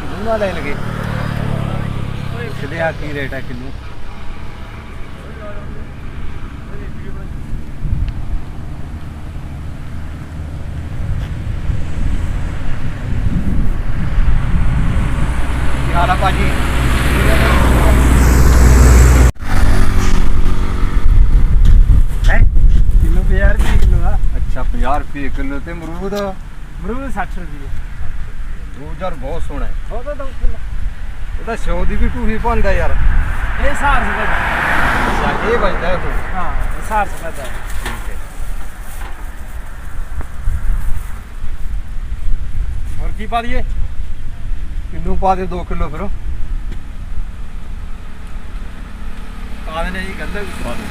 ਕਿੰਨੂ ਨਾਲ ਲੈ ਲਗੇ? ਪੁੱਛਦੇ ਆ ਕੀ ਰੇਟ ਹੈ ਕਿੰਨੂ? ਹਾਲ ਭਾਜੀ? ਹੈ? ਕਿਲੋ 50 ਰੁਪਏ ਕਿਲੋ ਆ? ਅੱਛਾ 50 ਰੁਪਏ ਕਿਲੋ ਤੇ ਅਮਰੂਦ? ਅਮਰੂਦ 60 ਰੁਪਏ। ਯਾਰ ਬਹੁਤ ਸੋਹਣਾ ਹੈ। ਉਹ ਤਾਂ ਦੋ ਕਿਲੋ ਇਹਦਾ ਸਿਓ ਦੀ ਵੀ ਟੂਹੀ ਪਾਉਂਦਾ ਯਾਰ। ਇਹ ਸਾਰ ਅੱਛਾ ਇਹ ਵੱਜਦਾ ਹੈ ਉਹ ਹਾਂ ਸਾਰ ਸਕਦਾ ਠੀਕ ਹੈ। ਹੋਰ ਕੀ ਪਾ ਦਈਏ? ਕਿੰਨੂ ਪਾ ਦੇ 2 ਕਿਲੋ ਫਿਰ? ਪਾ ਦੇਣੇ ਜੀ ਗੰਦਾ ਵੀ ਪਾ ਦੇ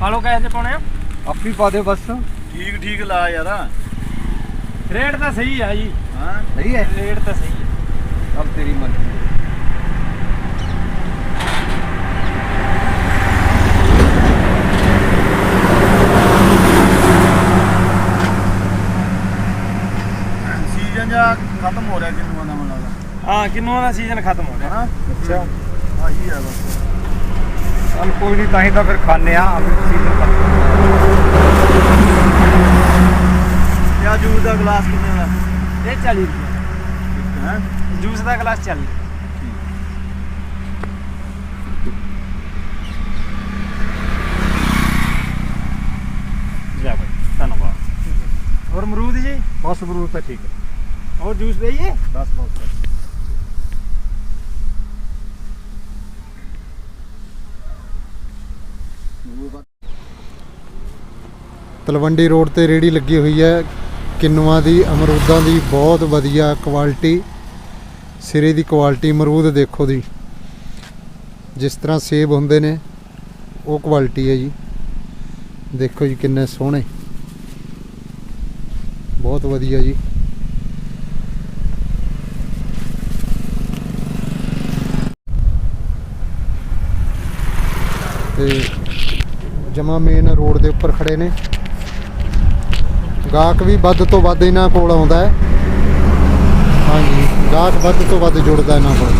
ਪਾਲੋ ਕੈਸੇ ਪਾਉਣੇ ਆ। ਆਪੀ ਪਾ ਦੇ ਬਸ। ਠੀਕ ਠੀਕ ਲਾ ਯਾਰ। ਰੇਟ ਤਾਂ ਸਹੀ ਆ ਜੀ। ਹਾਂ ਸਹੀ ਹੈ। ਰੇਟ ਤਾਂ ਸਹੀ ਹੈ ਅਬ ਤੇਰੀ ਮਰਜ਼ੀ ਸੀਜ਼ਨ ਜਾਂ ਖਤਮ ਹੋ ਰਿਹਾ ਕਿੰਨੂਆਂ ਦਾ ਮੈਨੂੰ ਲੱਗਦਾ। ਹਾਂ ਕਿੰਨੂਆਂ ਦਾ ਸੀਜ਼ਨ ਖਤਮ ਹੋ ਗਿਆ ਹਨਾ? ਅੱਛਾ। ਆਹੀ ਆ ਬਸ। ਚੱਲ ਕੋਈ ਨਹੀਂ ਤਾਂ ਹੀ ਤਾਂ ਫਿਰ ਖਾਣੇ ਆ ਆਪਣੀ ਸੀਜ਼ਨ ਕਰ ਕਿਆ ਜੂਸ ਦਾ ਗਲਾਸ ਕਿੰਨੇ ਦਾ? ਇਹ 40 ਰੁਪਏ। ਹੈ? ਜੂਸ ਦਾ ਗਲਾਸ 40 ਲੈ ਭਾਈ ਧੰਨਵਾਦ। ਹੋਰ ਅਮਰੂਦ ਜੀ? ਬਸ ਅਮਰੂਦ ਤਾਂ ਠੀਕ ਹੈ। ਹੋਰ ਜੂਸ ਦੇਈਏ? 10 ਬਹੁਤ ਤਲਵੰਡੀ ਰੋਡ ਤੇ ਰੇੜੀ ਲੱਗੀ ਹੋਈ ਹੈ। ਕਿੰਨੂਆਂ ਦੀ ਅਮਰੂਦਾਂ ਦੀ ਬਹੁਤ ਵਧੀਆ ਕੁਆਲਿਟੀ ਸਿਰੇ ਦੀ ਕੁਆਲਿਟੀ ਅਮਰੂਦ ਦੇਖੋ ਦੀ ਜਿਸ ਤਰ੍ਹਾਂ ਸੇਬ ਹੁੰਦੇ ਨੇ, ਉਹ ਕੁਆਲਿਟੀ ਹੈ ਜੀ। ਦੇਖੋ ਜੀ ਕਿੰਨੇ ਸੋਹਣੇ। ਬਹੁਤ ਵਧੀਆ ਜੀ। ਤੇ ਜਮਾ ਮੇਨ ਰੋਡ ਦੇ ਉੱਪਰ ਖੜੇ ਨੇ। ਗਾਹਕ ਵੀ ਵੱਧ ਤੋਂ ਵੱਧ ਇਹਨਾਂ ਕੋਲ ਆਉਂਦਾ ਹੈ। ਹਾਂਜੀ, ਗਾਹਕ ਵੱਧ ਤੋਂ ਵੱਧ ਜੁੜਦਾ ਇਹਨਾਂ ਕੋਲ।